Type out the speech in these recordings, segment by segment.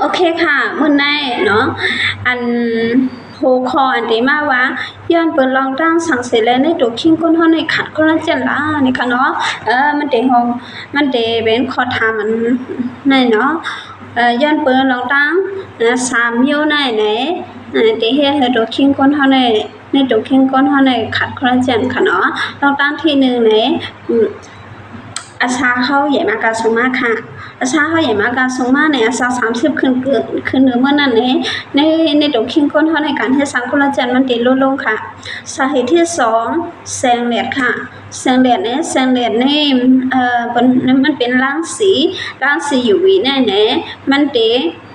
โอเคค่ะมื่อไนเนาะอันโหคออันเดมาว่าย้อนเปิดลองตั้งสั่งเสร็จแล้วในตัวคิงก้นห้องในขัดคนละเจ็ดละนี่ค่ะเนาะเออมันเดหงมันเดเป็นคอทามันในเนาะเออย้อนเปิดลองตั้งนะสามยิ้วในไหนเดเฮเฮตัวคิงก้นห้องในในตัวคิงก้นห้องในขัดคนละเจ็ดค่ะเนาะลองตั้งที่หนึ่งไหน อาชาเขาใหญ่มากาสูงมาค่ะ อาชาเขาใหญ่มากาสูงมาในอาชาสามสิบขึ้นเกินขึ้นเนื้อเมื่อนั้นในในในตัวคิงก้นเขาในการให้สารคอลลาเจนมันติดลดลงค่ะ สาเหตุที่สองแสงแดดค่ะ แสงแดดเนี่ยแสงแดดนี่เอ่อเป็นมันเป็นร่างสีร่างสี UV เนี่เนี่ยมันเต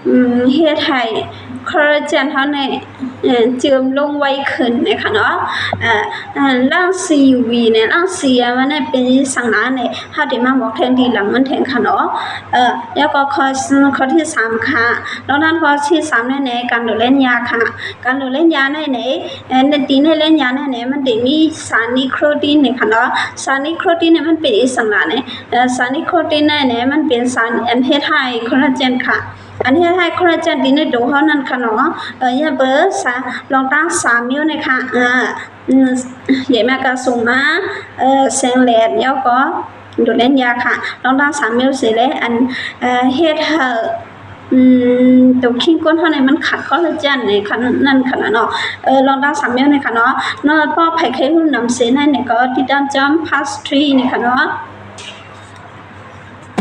อืมเฮ็ดให้ คอลลาเจนเขาเนี่ยเอ่อเจิมลงไวขึ้นนะคะเนาะเอ่อร่างสี UV เนี่ยร่างสีอะมันเนี่ยเป็นสังหารเนี่ยเฮาได้มาบอกแทนดีหลังมันแทนค่ะเนาะเอ่อแล้วก็ข้อข้อที่สามค่ะแล้วนั้นข้อที่สามเนี่ยเนี่ยการดูแลยาค่ะ การดูแลยาเนี่ยเนี่ยเอ่อในตีเนี่ยเล่นยาเนี่ยเนี่ยมันได้มีสารนิโคตินเนี่ยค่ะเนาะสารนิโคตินเนี่ยมันเป็นสังหารเนี่ยเอ่อสารนิโคตินเนี่ยเนี่ยมันเป็นสารแอนเฮดไฮคอลลาเจนค่ะ อันนี้ให้คอลลาเจนดีในดูเฮานั่นค่ะเนาะเอออย่าเบอร์สาลองตั้งสามนิ้วนะคะอ่าอืมใหญ่มากก็สูงมาเออแสงแดดแล้วก็ดูแลยาค่ะลองตั้งสามนิ้วเสร็จแล้วอันเออเฮ็ดให้อืมตัวขี้ก้นเท่าไหมันขาดคอลลาเจนในคันนั่นขนาดเนาะเออลองตั้งสามนิ้วในค่ะเนาะเนาะพอไผเคยหุ่นนำเสนให้เนี่ยก็ติดตามจอมพาสทรีในี่ค่ะเนาะ